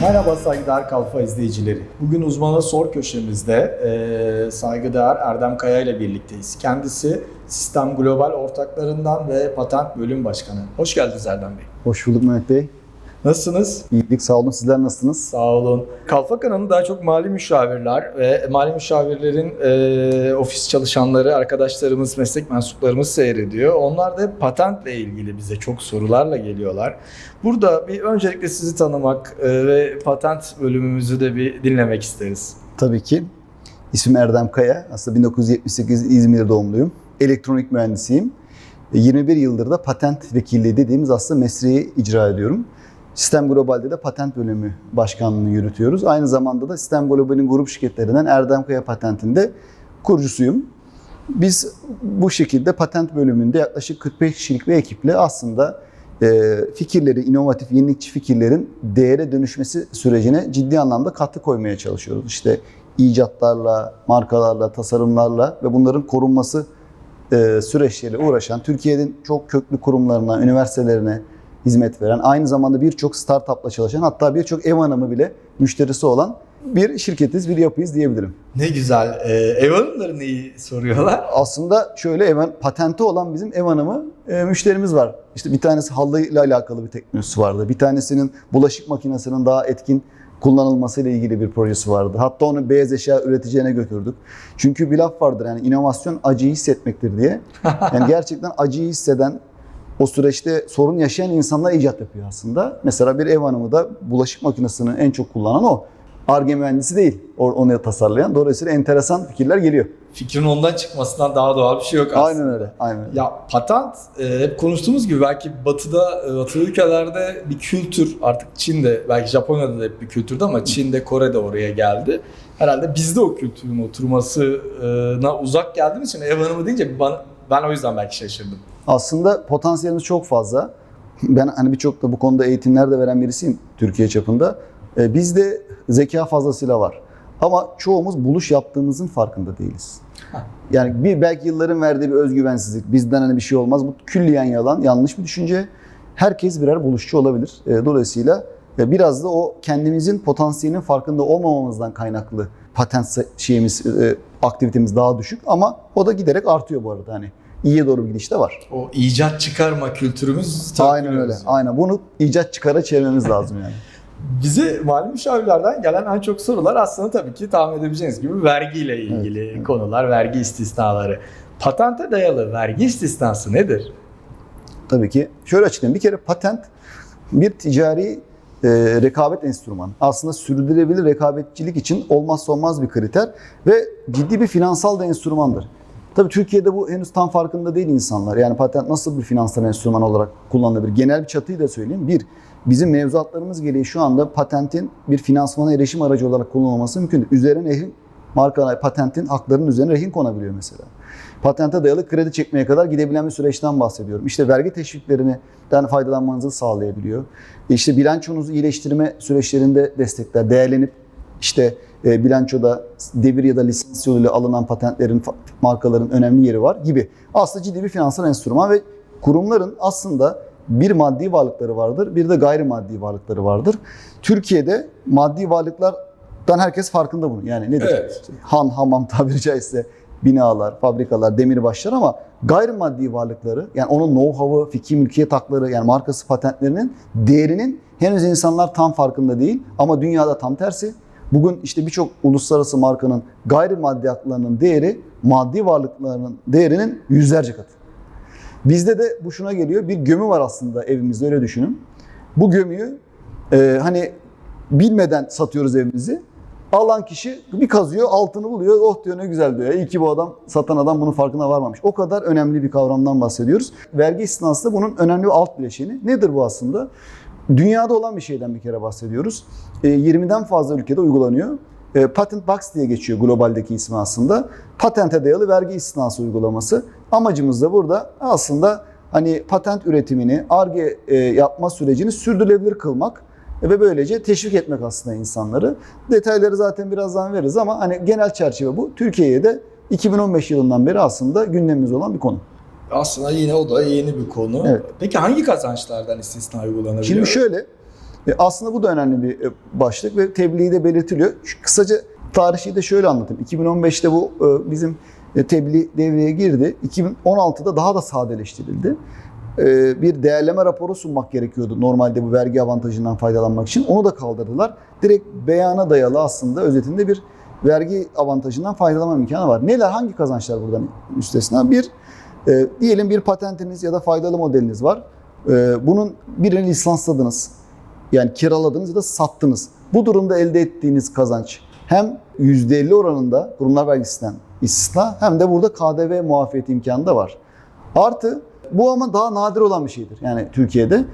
Merhaba saygıdeğer Kalfa izleyicileri. Bugün uzmana sor köşemizde eee saygıdeğer Erdem Kaya ile birlikteyiz. Kendisi Sistem Global ortaklarından ve patent bölüm başkanı. Hoş geldiniz Erdem Bey. Hoş bulduk Mehmet Bey. Nasılsınız? İyilik, sağ olun. Sizler nasılsınız? Sağ olun. Kalfa kanalı daha çok mali müşavirler ve mali müşavirlerin eee, ofis çalışanları, arkadaşlarımız, meslek mensuplarımız seyrediyor. Onlar da hep patentle ilgili bize çok sorularla geliyorlar. Burada bir öncelikle sizi tanımak eee, ve patent bölümümüzü de bir dinlemek isteriz. Tabii ki. İsmim Erdem Kaya. Aslında 1978 İzmir doğumluyum. Elektronik mühendisiyim. 21 yıldır da patent vekilliği dediğimiz aslında mesleği icra ediyorum. Sistem Global'de de patent bölümü başkanlığını yürütüyoruz. Aynı zamanda da Sistem Global'in grup şirketlerinden Erdem Kaya Patent'inde kurucusuyum. Biz bu şekilde patent bölümünde yaklaşık 45 kişilik bir ekiple aslında e, fikirleri, inovatif, yenilikçi fikirlerin değere dönüşmesi sürecine ciddi anlamda katkı koymaya çalışıyoruz. İşte icatlarla, markalarla, tasarımlarla ve bunların korunması e, süreçleriyle uğraşan, Türkiye'nin çok köklü kurumlarına, üniversitelerine hizmet veren, aynı zamanda birçok startupla çalışan, hatta birçok ev hanımı bile müşterisi olan bir şirketiz, bir yapıyız diyebilirim. Ne güzel. Eee ev hanımları neyi soruyorlar? Aslında şöyle ev, patenti olan bizim ev hanımı e, müşterimiz var. İşte bir tanesi halıyla alakalı bir teknolojisi vardı. Bir tanesinin bulaşık makinesinin daha etkin kullanılmasıyla ilgili bir projesi vardı. Hatta onu beyaz eşya üreteceğine götürdük. Çünkü bir laf vardır yani inovasyon acıyı hissetmektir diye. Yani gerçekten acıyı hisseden o süreçte sorun yaşayan insanlar icat yapıyor aslında. Mesela bir ev hanımı da bulaşık makinesini en çok kullanan o. Arge mühendisi değil onu tasarlayan. Dolayısıyla enteresan fikirler geliyor. Fikrin ondan çıkmasından daha doğal bir şey yok aslında. Aynen öyle. Aynen öyle. Ya patent e, hep konuştuğumuz gibi belki batıda, e, batılı ülkelerde bir kültür artık Çin'de belki Japonya'da da hep bir kültürdü ama Çin'de Kore'de oraya geldi. Herhalde bizde o kültürün oturmasına uzak geldiğimiz için ev hanımı deyince bana, ben o yüzden belki şaşırdım. Aslında potansiyelimiz çok fazla. Ben hani birçok da bu konuda eğitimler de veren birisiyim Türkiye çapında. Ee, bizde zeka fazlasıyla var. Ama çoğumuz buluş yaptığımızın farkında değiliz. Yani bir belki yılların verdiği bir özgüvensizlik, bizden hani bir şey olmaz. Bu külliyen yalan, yanlış bir düşünce. Herkes birer buluşçu olabilir. Ee, Dolayısıyla e, biraz da o kendimizin potansiyelinin farkında olmamamızdan kaynaklı patent şeyimiz, e, aktivitemiz daha düşük ama o da giderek artıyor bu arada hani. İyiye doğru bir gidiş de var. O icat çıkarma kültürümüz Aynen öyle. biliyoruz. Aynen. Bunu icat çıkara çevirmemiz lazım yani. Bize mali müşavirlerden gelen en çok sorular aslında tabii ki tahmin edebileceğiniz gibi vergiyle ilgili Evet. konular, vergi istisnaları. Patente dayalı vergi istisnası nedir? Tabii ki. Şöyle açıklayayım. Bir kere patent bir ticari e, rekabet enstrümanı. Aslında sürdürülebilir rekabetçilik için olmazsa olmaz bir kriter ve ciddi bir finansal da enstrümandır. Tabii Türkiye'de bu henüz tam farkında değil insanlar. Yani patent nasıl bir finansal enstrüman olarak kullanılabilir? Genel bir çatıyı da söyleyeyim. Bir, bizim mevzuatlarımız gereği şu anda patentin bir finansmana erişim aracı olarak kullanılması mümkün. Üzerine rehin, marka patentin haklarının üzerine rehin konabiliyor mesela. Patente dayalı kredi çekmeye kadar gidebilen bir süreçten bahsediyorum. İşte vergi teşviklerinden faydalanmanızı sağlayabiliyor. İşte bilançonuzu iyileştirme süreçlerinde destekler, değerlenip işte e, bilançoda devir ya da lisans yoluyla alınan patentlerin, markaların önemli yeri var gibi. Aslında ciddi bir finansal enstrüman ve kurumların aslında bir maddi varlıkları vardır, bir de gayrimaddi varlıkları vardır. Türkiye'de maddi varlıklardan herkes farkında bunu. Yani nedir? Evet. Han, hamam tabiri caizse binalar, fabrikalar, demirbaşlar ama gayrimaddi varlıkları yani onun know-how'ı, fikri mülkiyet hakları yani markası patentlerinin değerinin henüz insanlar tam farkında değil ama dünyada tam tersi. Bugün işte birçok uluslararası markanın gayrimaddi haklarının değeri maddi varlıklarının değerinin yüzlerce katı. Bizde de bu şuna geliyor. Bir gömü var aslında evimizde öyle düşünün. Bu gömüyü e, hani bilmeden satıyoruz evimizi. Alan kişi bir kazıyor, altını buluyor. Oh diyor ne güzel diyor. İyi ki bu adam, satan adam bunun farkına varmamış. O kadar önemli bir kavramdan bahsediyoruz. Vergi istisnası da bunun önemli bir alt bileşeni. Nedir bu aslında? Dünyada olan bir şeyden bir kere bahsediyoruz. E, 20'den fazla ülkede uygulanıyor. E, Patent Box diye geçiyor globaldeki ismi aslında. Patente dayalı vergi istisnası uygulaması. Amacımız da burada aslında hani patent üretimini, ARGE e, yapma sürecini sürdürülebilir kılmak ve böylece teşvik etmek aslında insanları. Detayları zaten birazdan veririz ama hani genel çerçeve bu. Türkiye'ye de 2015 yılından beri aslında gündemimiz olan bir konu. Aslında yine o da yeni bir konu. Evet. Peki hangi kazançlardan istisna uygulanabiliyor? Şimdi şöyle, E, aslında bu da önemli bir e, başlık ve tebliği de belirtiliyor. Şu kısaca tarihi de şöyle anlatayım. 2015'te bu e, bizim tebliğ devreye girdi. 2016'da daha da sadeleştirildi. Bir değerleme raporu sunmak gerekiyordu normalde bu vergi avantajından faydalanmak için. Onu da kaldırdılar. Direkt beyana dayalı aslında özetinde bir vergi avantajından faydalanma imkanı var. Neler, hangi kazançlar buradan müstesna? Bir, e, diyelim bir patentiniz ya da faydalı modeliniz var. E, bunun birini lisansladınız. Yani kiraladınız ya da sattınız. Bu durumda elde ettiğiniz kazanç hem %50 oranında kurumlar vergisinden istisna hem de burada KDV muafiyeti imkanı da var. Artı bu ama daha nadir olan bir şeydir. Yani Türkiye'de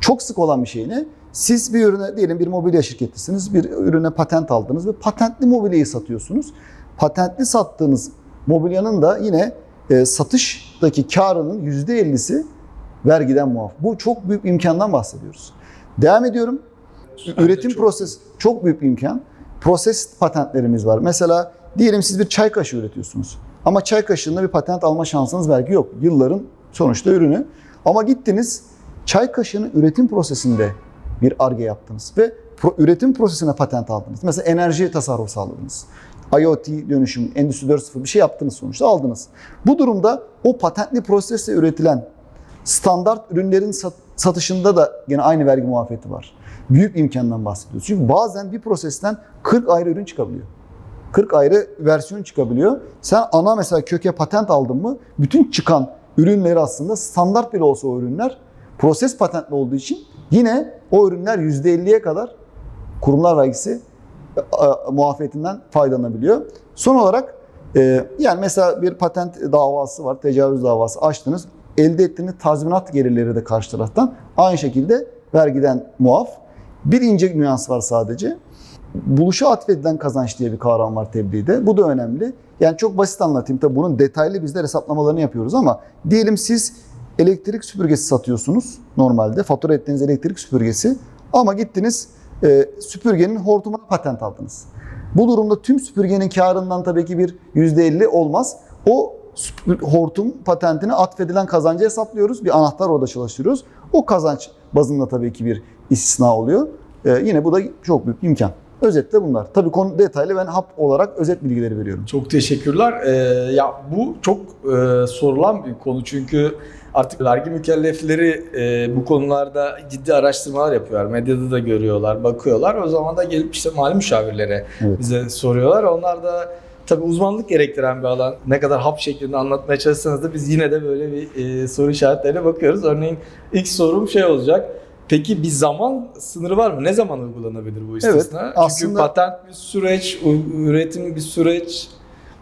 çok sık olan bir şey ne? Siz bir ürüne diyelim bir mobilya şirketisiniz. Bir ürüne patent aldınız ve patentli mobilyayı satıyorsunuz. Patentli sattığınız mobilyanın da yine e, satıştaki karının %50'si vergiden muaf. Bu çok büyük bir imkandan bahsediyoruz. Devam ediyorum. Üretim çok proses çok büyük bir imkan. Proses patentlerimiz var. Mesela diyelim siz bir çay kaşığı üretiyorsunuz. Ama çay kaşığında bir patent alma şansınız belki yok. Yılların sonuçta ürünü. Ama gittiniz çay kaşığının üretim prosesinde bir arge yaptınız ve pro- üretim prosesine patent aldınız. Mesela enerji tasarrufu sağladınız. IoT dönüşüm, Endüstri 4.0 bir şey yaptınız sonuçta aldınız. Bu durumda o patentli prosesle üretilen standart ürünlerin sat- satışında da yine aynı vergi muafiyeti var. Büyük imkandan bahsediyoruz. Çünkü bazen bir prosesten 40 ayrı ürün çıkabiliyor. 40 ayrı versiyon çıkabiliyor. Sen ana mesela köke patent aldın mı bütün çıkan ürünleri aslında standart bile olsa o ürünler proses patentli olduğu için yine o ürünler %50'ye kadar kurumlar vergisi muafiyetinden faydalanabiliyor. Son olarak e, yani mesela bir patent davası var, tecavüz davası açtınız. Elde ettiğiniz tazminat gelirleri de karşı taraftan aynı şekilde vergiden muaf. Bir ince nüans var sadece. Buluşa atfedilen kazanç diye bir kavram var tebliğde. Bu da önemli. Yani çok basit anlatayım. Tabii bunun detaylı bizler hesaplamalarını yapıyoruz ama diyelim siz elektrik süpürgesi satıyorsunuz normalde. Fatura ettiğiniz elektrik süpürgesi ama gittiniz e, süpürgenin hortumuna patent aldınız. Bu durumda tüm süpürgenin karından tabii ki bir %50 olmaz. O hortum patentine atfedilen kazancı hesaplıyoruz. Bir anahtar orada çalıştırıyoruz. O kazanç bazında tabii ki bir istisna oluyor. E, yine bu da çok büyük bir imkan. Özetle bunlar. Tabii konu detaylı ben hap olarak özet bilgileri veriyorum. Çok teşekkürler. Ee, ya bu çok e, sorulan bir konu çünkü artık vergi mükellefleri e, bu konularda ciddi araştırmalar yapıyorlar. Medyada da görüyorlar, bakıyorlar. O zaman da gelip işte mali müşavirlere Evet. bize soruyorlar. Onlar da tabii uzmanlık gerektiren bir alan. Ne kadar hap şeklinde anlatmaya çalışsanız da biz yine de böyle bir e, soru işaretleriyle bakıyoruz. Örneğin ilk sorum şey olacak. Peki bir zaman sınırı var mı? Ne zaman uygulanabilir bu istisna? Çünkü aslında- patent bir süreç, üretim bir süreç.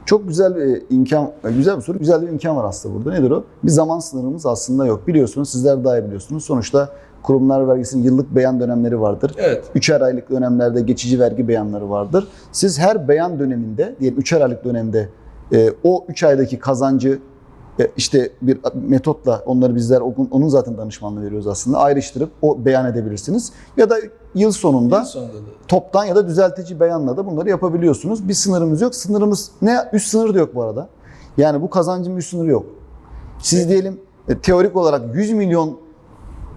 Çok güzel bir imkan, güzel bir soru, güzel bir imkan var aslında burada. Nedir o? Bir zaman sınırımız aslında yok. Biliyorsunuz, sizler daha iyi biliyorsunuz. Sonuçta kurumlar vergisinin yıllık beyan dönemleri vardır. Evet. Üçer aylık dönemlerde geçici vergi beyanları vardır. Siz her beyan döneminde, diyelim üçer aylık dönemde e, o üç aydaki kazancı işte bir metotla onları bizler onun zaten danışmanlığı veriyoruz aslında. Ayrıştırıp o beyan edebilirsiniz. Ya da yıl sonunda Yıl sonunda da. toptan ya da düzeltici beyanla da bunları yapabiliyorsunuz. Bir sınırımız yok. Sınırımız ne? Üst sınır da yok bu arada. Yani bu kazancın bir üst sınırı yok. Siz diyelim e, teorik olarak 100 milyon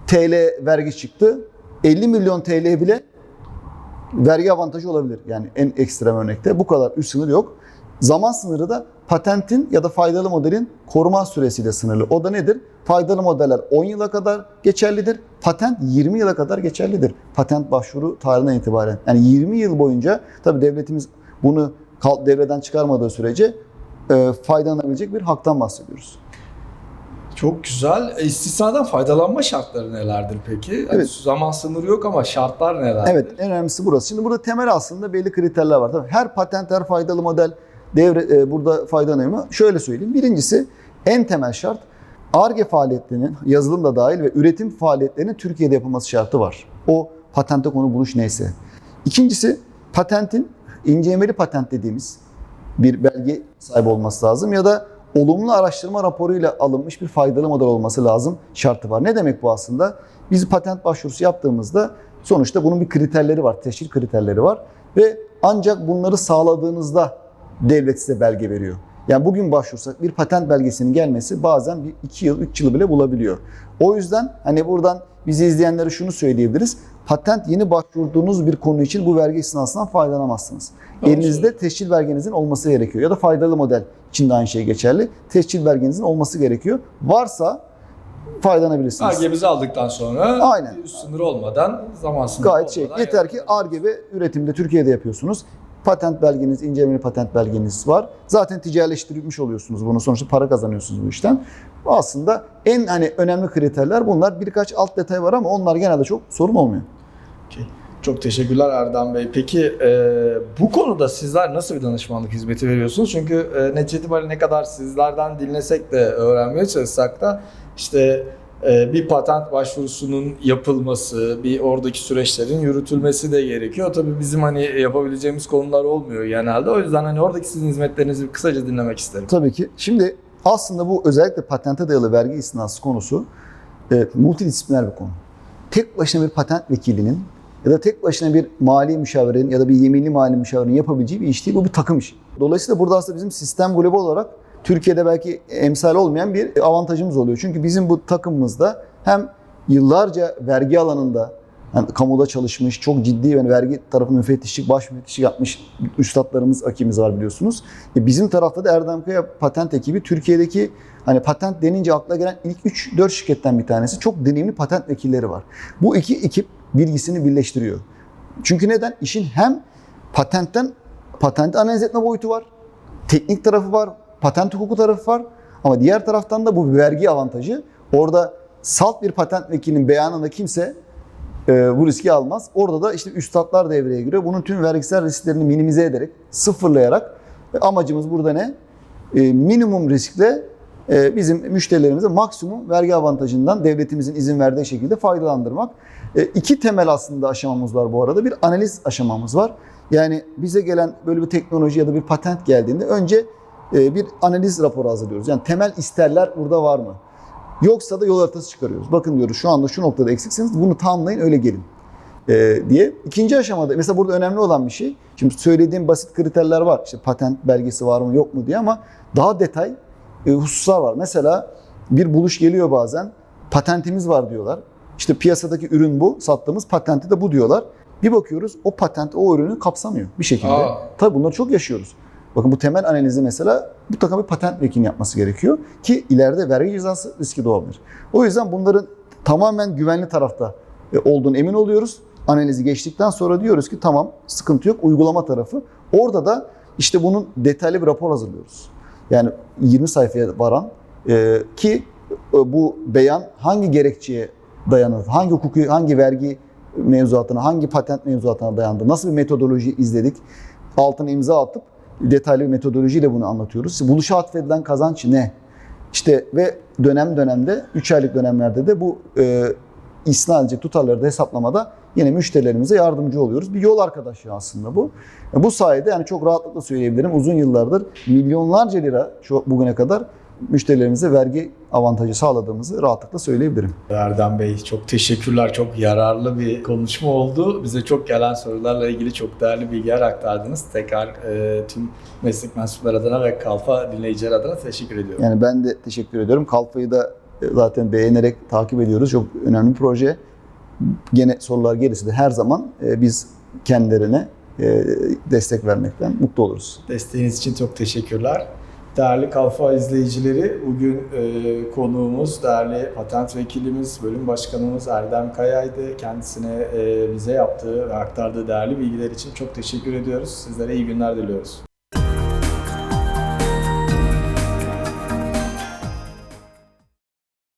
TL vergi çıktı. 50 milyon TL bile vergi avantajı olabilir. Yani en ekstrem örnekte bu kadar üst sınır yok. Zaman sınırı da patentin ya da faydalı modelin koruma süresiyle sınırlı. O da nedir? Faydalı modeller 10 yıla kadar geçerlidir. Patent 20 yıla kadar geçerlidir. Patent başvuru tarihinden itibaren. Yani 20 yıl boyunca tabii devletimiz bunu devreden çıkarmadığı sürece e, faydalanabilecek bir haktan bahsediyoruz. Çok güzel. E, İstisnadan faydalanma şartları nelerdir peki? Yani Evet. zaman sınırı yok ama şartlar nelerdir? Evet en önemlisi burası. Şimdi burada temel aslında belli kriterler var. Tabii her patent, her faydalı model devre e, burada faydalanıyor mu? Şöyle söyleyeyim. Birincisi en temel şart ARGE faaliyetlerinin yazılım da dahil ve üretim faaliyetlerinin Türkiye'de yapılması şartı var. O patente konu buluş neyse. İkincisi patentin incelemeli patent dediğimiz bir belge sahibi olması lazım ya da olumlu araştırma raporuyla alınmış bir faydalı model olması lazım şartı var. Ne demek bu aslında? Biz patent başvurusu yaptığımızda sonuçta bunun bir kriterleri var, teşhir kriterleri var ve ancak bunları sağladığınızda devlet size belge veriyor. Yani bugün başvursak bir patent belgesinin gelmesi bazen bir iki yıl, üç yılı bile bulabiliyor. O yüzden hani buradan bizi izleyenlere şunu söyleyebiliriz. Patent yeni başvurduğunuz bir konu için bu vergi istinasından faydalanamazsınız. Doğru Elinizde tescil belgenizin olması gerekiyor. Ya da faydalı model için de aynı şey geçerli. Tescil belgenizin olması gerekiyor. Varsa faydalanabilirsiniz. Arge'mizi aldıktan sonra Aynen. üst sınır olmadan zaman sınırı Gayet şey. olmadan Yeter ki. ARGE ve üretimde Türkiye'de yapıyorsunuz. Patent belgeniz, incelemeli patent belgeniz var. Zaten ticaretleştirilmiş oluyorsunuz bunu. Sonuçta para kazanıyorsunuz bu işten. Aslında en hani önemli kriterler bunlar. Birkaç alt detay var ama onlar genelde çok sorun olmuyor. Okey. Çok teşekkürler Erdem Bey. Peki e, bu konuda sizler nasıl bir danışmanlık hizmeti veriyorsunuz? Çünkü e, netice itibariyle ne kadar sizlerden dinlesek de öğrenmeye çalışsak da işte bir patent başvurusunun yapılması, bir oradaki süreçlerin yürütülmesi de gerekiyor. Tabii bizim hani yapabileceğimiz konular olmuyor genelde. O yüzden hani oradaki sizin hizmetlerinizi kısaca dinlemek isterim. Tabii ki. Şimdi aslında bu özellikle patente dayalı vergi istinası konusu e, multidisipliner bir konu. Tek başına bir patent vekilinin ya da tek başına bir mali müşavirin ya da bir yeminli mali müşavirin yapabileceği bir iş değil. Bu bir takım işi. Dolayısıyla burada aslında bizim sistem global olarak Türkiye'de belki emsal olmayan bir avantajımız oluyor. Çünkü bizim bu takımımızda hem yıllarca vergi alanında yani kamuda çalışmış, çok ciddi yani vergi tarafı müfettişlik, baş müfettişlik yapmış üstadlarımız, akimiz var biliyorsunuz. E bizim tarafta da Erdem Kaya patent ekibi Türkiye'deki hani patent denince akla gelen ilk 3-4 şirketten bir tanesi. Çok deneyimli patent vekilleri var. Bu iki ekip bilgisini birleştiriyor. Çünkü neden? İşin hem patentten patenti analiz etme boyutu var. Teknik tarafı var, patent hukuku tarafı var. Ama diğer taraftan da bu vergi avantajı. Orada salt bir patent vekilinin beyanında kimse e, bu riski almaz. Orada da işte üstadlar devreye giriyor. Bunun tüm vergisel risklerini minimize ederek, sıfırlayarak ve amacımız burada ne? E, minimum riskle e, bizim müşterilerimize maksimum vergi avantajından devletimizin izin verdiği şekilde faydalandırmak. E, iki temel aslında aşamamız var bu arada. Bir analiz aşamamız var. Yani bize gelen böyle bir teknoloji ya da bir patent geldiğinde önce e, bir analiz raporu hazırlıyoruz. Yani temel isterler burada var mı? Yoksa da yol haritası çıkarıyoruz. Bakın diyoruz şu anda şu noktada eksiksiniz bunu tamamlayın öyle gelin e, diye. İkinci aşamada mesela burada önemli olan bir şey. Şimdi söylediğim basit kriterler var. İşte patent belgesi var mı yok mu diye ama daha detay e, hususlar var. Mesela bir buluş geliyor bazen. Patentimiz var diyorlar. İşte piyasadaki ürün bu, sattığımız patenti de bu diyorlar. Bir bakıyoruz o patent o ürünü kapsamıyor bir şekilde. Aa. Tabii bunları çok yaşıyoruz. Bakın bu temel analizi mesela mutlaka bir patent vekilinin yapması gerekiyor ki ileride vergi cezası riski doğabilir. O yüzden bunların tamamen güvenli tarafta e, olduğunu emin oluyoruz. Analizi geçtikten sonra diyoruz ki tamam sıkıntı yok uygulama tarafı. Orada da işte bunun detaylı bir rapor hazırlıyoruz. Yani 20 sayfaya varan e, ki e, bu beyan hangi gerekçeye dayanır, hangi hukuki, hangi vergi mevzuatına, hangi patent mevzuatına dayandı, nasıl bir metodoloji izledik, altına imza atıp detaylı bir metodolojiyle bunu anlatıyoruz. Buluşa atfedilen kazanç ne? İşte ve dönem dönemde, 3 aylık dönemlerde de bu e, isna tutarları da hesaplamada yine müşterilerimize yardımcı oluyoruz. Bir yol arkadaşlığı aslında bu. E, Bu sayede yani çok rahatlıkla söyleyebilirim uzun yıllardır milyonlarca lira şu bugüne kadar müşterilerimize vergi avantajı sağladığımızı rahatlıkla söyleyebilirim. Erdem Bey çok teşekkürler. Çok yararlı bir konuşma oldu. Bize çok gelen sorularla ilgili çok değerli bilgiler aktardınız. Tekrar e, tüm meslek mensupları adına ve Kalfa dinleyiciler adına teşekkür ediyorum. Yani ben de teşekkür ediyorum. Kalfa'yı da e, zaten beğenerek takip ediyoruz. Çok önemli bir proje. Gene sorular gerisi de her zaman e, biz kendilerine e, destek vermekten mutlu oluruz. Desteğiniz için çok teşekkürler. Değerli Kalfa izleyicileri, bugün e, konuğumuz, değerli patent vekilimiz, bölüm başkanımız Erdem Kaya'ydı. Kendisine e, bize yaptığı ve aktardığı değerli bilgiler için çok teşekkür ediyoruz. Sizlere iyi günler diliyoruz.